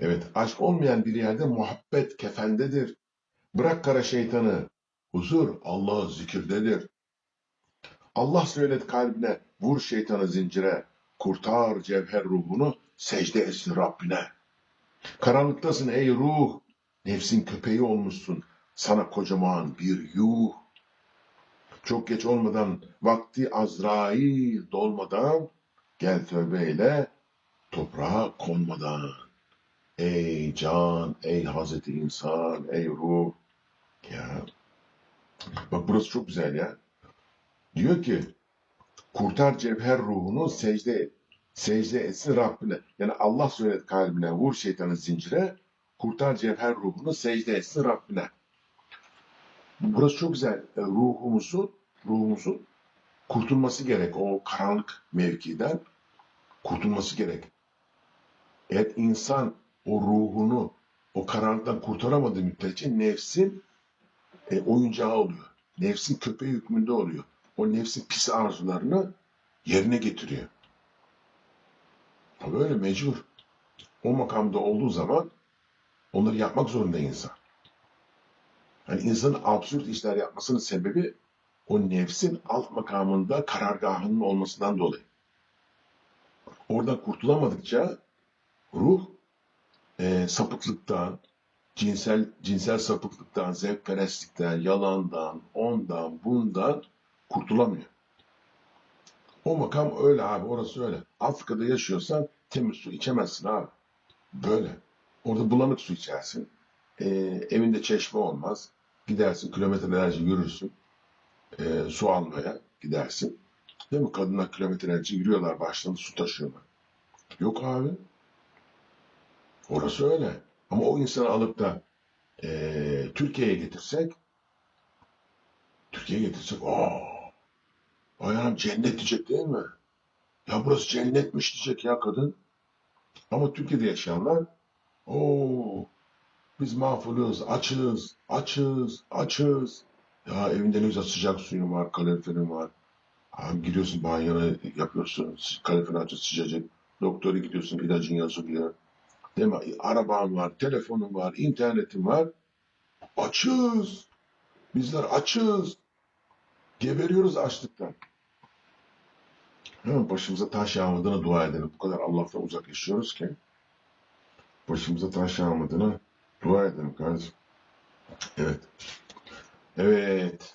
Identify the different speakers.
Speaker 1: Evet, aşk olmayan bir yerde muhabbet kefendedir. Bırak kara şeytanı. Huzur Allah zikirdedir. Allah söylet kalbine, vur şeytanı zincire. Kurtar cevher ruhunu, secde etsin Rabbine. Karanlıktasın ey ruh, nefsin köpeği olmuşsun. Sana kocaman bir yuh. Çok geç olmadan, vakti Azrail dolmadan, gel tövbeyle, toprağa konmadan. Ey can, ey Hazreti insan, ey ruh. Ya. Bak burası çok güzel ya. Diyor ki, kurtar cevher ruhunu secde et. Secde etsin Rabbine. Yani Allah söylet kalbine, vur şeytanı zincire, kurtar cevher ruhunu secde etsin Rabbine. Burası çok güzel. E, ruhumuzun, ruhumuzun kurtulması gerek. O karanlık mevkiden kurtulması gerek. Eğer insan o ruhunu o karanlıktan kurtaramadığı müddetçe nefsin e, oyuncağı oluyor. Nefsin köpeği hükmünde oluyor. O nefsin pis arzularını yerine getiriyor. Tabii öyle mecbur. O makamda olduğu zaman onları yapmak zorunda insan. Yani insanın absürt işler yapmasının sebebi o nefsin alt makamında karargahının olmasından dolayı. Oradan kurtulamadıkça ruh e, sapıklıktan, cinsel cinsel sapıklıktan, zevkperestlikten, yalandan, ondan, bundan kurtulamıyor. O makam öyle abi, orası öyle. Afrika'da yaşıyorsan temiz su içemezsin abi. Böyle. Orada bulanık su içersin. E, evinde çeşme olmaz. Gidersin kilometrelerce yürürsün. E, su almaya gidersin. Değil mi? Kadınlar kilometrelerce yürüyorlar başlarında su taşıyorlar. Yok abi. Orası öyle. Ama o insanı alıp da e, Türkiye'ye getirsek Türkiye'ye getirsek aa ayağım cennet diyecek değil mi? Ya burası cennetmiş diyecek ya kadın. Ama Türkiye'de yaşayanlar o biz mahvoluz, açız, açız, açız. Ya evinde ne güzel sıcak suyun var, kaloriferin var. Abi giriyorsun banyona yapıyorsun, kalorifer açı sıcacık. Doktora gidiyorsun, ilacın yazılıyor. Değil mi? Araban var, telefonun var, internetin var. Açız. Bizler açız. Geberiyoruz açlıktan. Hemen başımıza taş yağmadığına dua edelim. Bu kadar Allah'tan uzak yaşıyoruz ki. Başımıza taş yağmadığına dua edelim kardeşim. Evet. Evet.